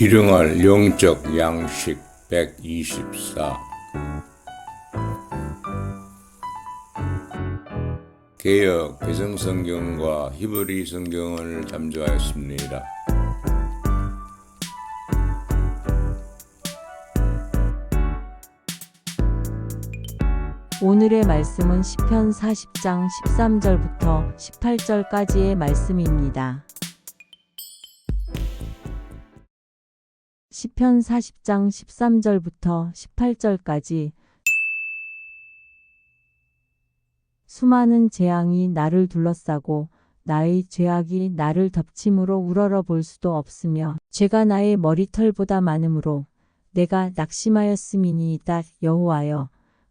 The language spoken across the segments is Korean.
일용할 영적 양식 124 개혁 개성성경과 히브리 성경을 잠조하였습니다. 오늘의 말씀은 시편 40장 13절부터 18절까지의 말씀입니다. 시편 40장 13절부터 18절까지. 수많은 재앙이 나를 둘러싸고 나의 죄악이 나를 덮침으로 우러러 볼 수도 없으며 죄가 나의 머리털보다 많으므로 내가 낙심하였음이니이다 여호와여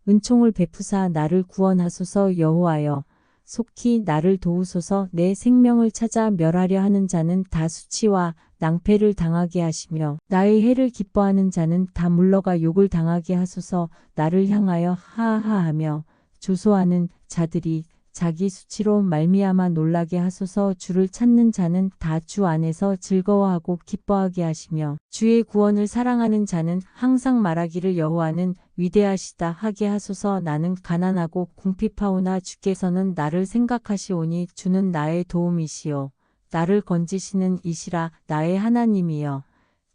은총을 베푸사 나를 구원하소서 여호와여 속히 나를 도우소서 내 생명을 찾아 멸하려 하는 자는 다 수치와 낭패를 당하게 하시며 나의 해를 기뻐하는 자는 다 물러가 욕을 당하게 하소서. 나를 향하여 하하하며 조소하는 자들이 자기 수치로 말미암아 놀라게 하소서. 주를 찾는 자는 다 주 안에서 즐거워하고 기뻐하게 하시며 주의 구원을 사랑하는 자는 항상 말하기를 여호와는 위대하시다 하게 하소서. 나는 가난하고 궁핍하오나 주께서는 나를 생각하시오니 주는 나의 도움이시요 나를 건지시는 이시라 나의 하나님이여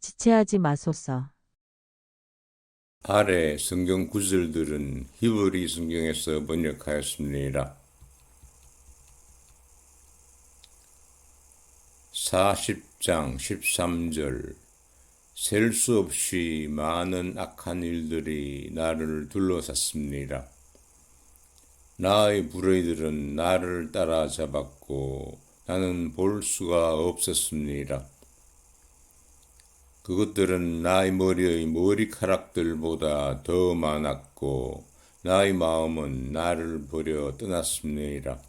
지체하지 마소서 아래 성경 구절들은 히브리 성경에서 번역하였습니다. 40장 13절 셀 수 없이 많은 악한 일들이 나를 둘러쌌습니다. 나의 불의들은 나를 따라잡았고 나는 볼 수가 없었습니다. 그것들은 나의 머리의 머리카락들보다 더 많았고 나의 마음은 나를 버려 떠났습니다.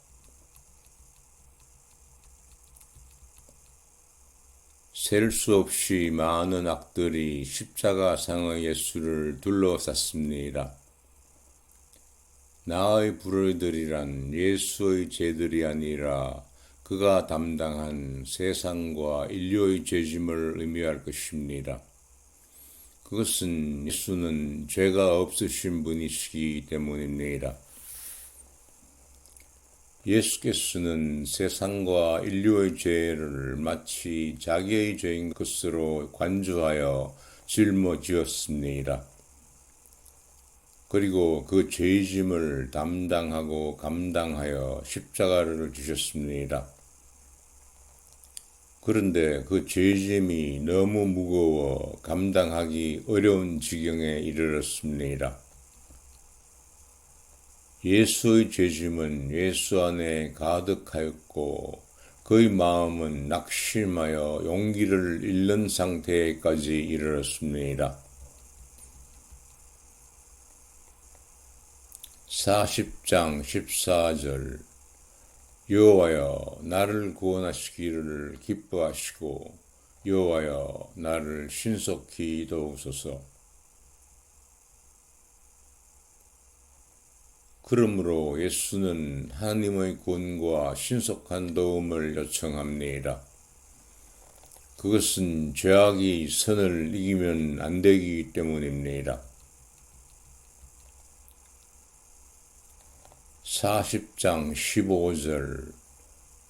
셀 수 없이 많은 악들이 십자가상의 예수를 둘러쌌습니다. 나의 불의들이란 예수의 죄들이 아니라 그가 담당한 세상과 인류의 죄짐을 의미할 것입니다. 그것은 예수는 죄가 없으신 분이시기 때문입니다. 예수께서는 세상과 인류의 죄를 마치 자기의 죄인 것으로 관주하여 짊어지었습니다. 그리고 그 죄짐을 담당하고 감당하여 십자가를 주셨습니다. 그런데 그 죄짐이 너무 무거워 감당하기 어려운 지경에 이르렀습니다. 예수의 죄짐은 예수 안에 가득하였고 그의 마음은 낙심하여 용기를 잃는 상태까지 이르렀습니다. 40장 14절 여호와여 나를 구원하시기를 기뻐하시고 여호와여 나를 신속히 도우소서 그러므로 예수는 하나님의 구원과 신속한 도움을 요청합니다. 그것은 죄악이 선을 이기면 안 되기 때문입니다. 40장 15절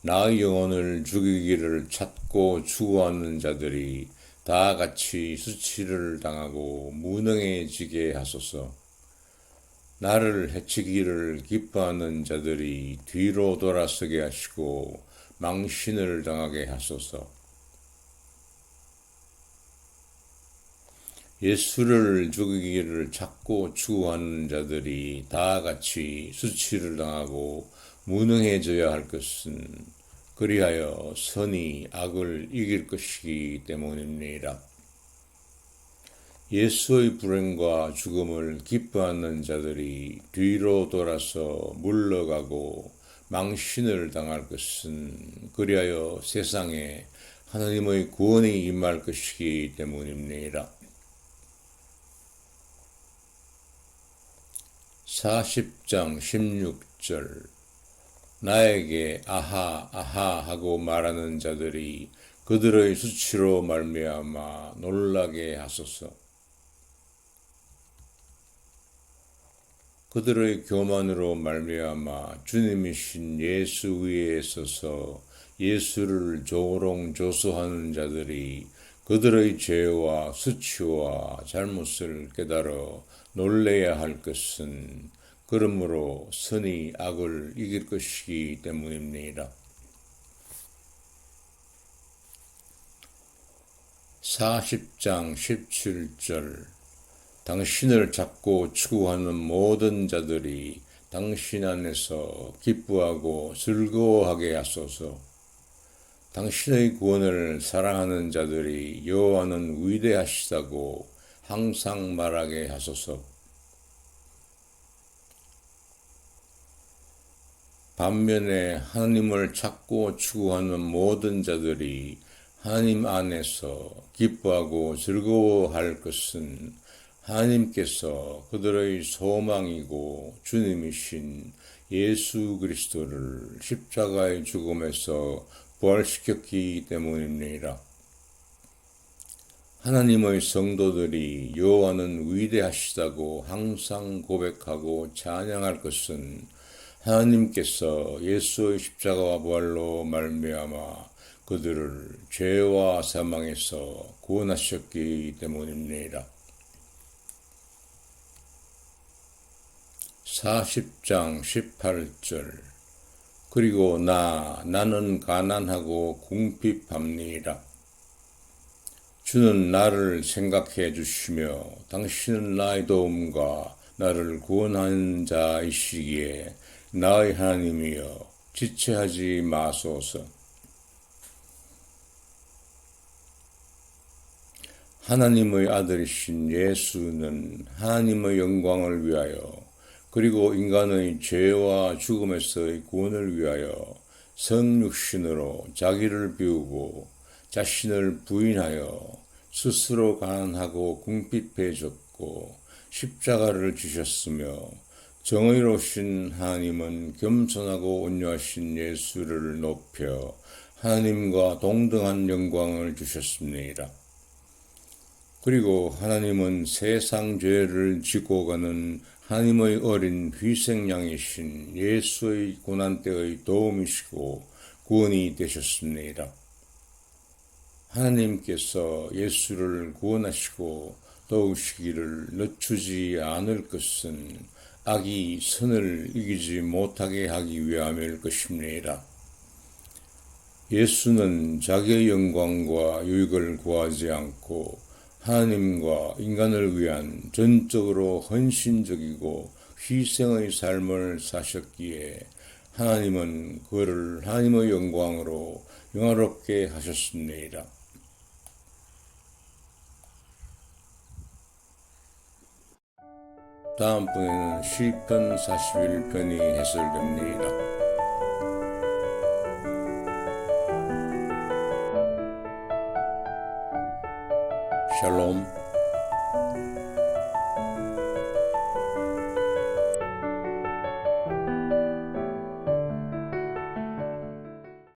나의 영혼을 죽이기를 찾고 추구하는 자들이 다 같이 수치를 당하고 무능해지게 하소서. 나를 해치기를 기뻐하는 자들이 뒤로 돌아서게 하시고 망신을 당하게 하소서. 예수를 죽이기를 찾고 추구하는 자들이 다 같이 수치를 당하고 무능해져야 할 것은 그리하여 선이 악을 이길 것이기 때문입니다. 예수의 불행과 죽음을 기뻐하는 자들이 뒤로 돌아서 물러가고 망신을 당할 것은 그리하여 세상에 하나님의 구원이 임할 것이기 때문입니다. 40장 16절 나에게 아하 아하 하고 말하는 자들이 그들의 수치로 말미암아 놀라게 하소서. 그들의 교만으로 말미암아 주님이신 예수 위에 서서 예수를 조롱조소하는 자들이 그들의 죄와 수치와 잘못을 깨달아 놀래야 할 것은 그러므로 선이 악을 이길 것이기 때문입니다. 40장 17절 당신을 찾고 추구하는 모든 자들이 당신 안에서 기뻐하고 즐거워하게 하소서. 당신의 구원을 사랑하는 자들이 여호와는 위대하시다고 항상 말하게 하소서. 반면에 하나님을 찾고 추구하는 모든 자들이 하나님 안에서 기뻐하고 즐거워할 것은 하나님께서 그들의 소망이고 주님이신 예수 그리스도를 십자가의 죽음에서 부활시켰기 때문입니다. 하나님의 성도들이 여호와는 위대하시다고 항상 고백하고 찬양할 것은 하나님께서 예수의 십자가와 부활로 말미암아 그들을 죄와 사망에서 구원하셨기 때문입니다. 40장 18절 그리고 나 나는 가난하고 궁핍합니다. 주는 나를 생각해 주시며 당신은 나의 도움과 나를 구원하는 자이시기에 나의 하나님이여 지체하지 마소서. 하나님의 아들이신 예수는 하나님의 영광을 위하여 그리고 인간의 죄와 죽음에서의 구원을 위하여 성육신으로 자기를 비우고 자신을 부인하여 스스로 가난하고 궁핍해졌고 십자가를 주셨으며 정의로우신 하나님은 겸손하고 온유하신 예수를 높여 하나님과 동등한 영광을 주셨습니다. 그리고 하나님은 세상 죄를 지고 가는 하나님의 어린 희생양이신 예수의 고난 때의 도움이시고 구원이 되셨습니다. 하나님께서 예수를 구원하시고 도우시기를 늦추지 않을 것은 악이 선을 이기지 못하게 하기 위함일 것입니다. 예수는 자기의 영광과 유익을 구하지 않고 하나님과 인간을 위한 전적으로 헌신적이고 희생의 삶을 사셨기에 하나님은 그를 하나님의 영광으로 영화롭게 하셨습니다. 다음번에는 시편 41편이 해설됩니다. Shalom.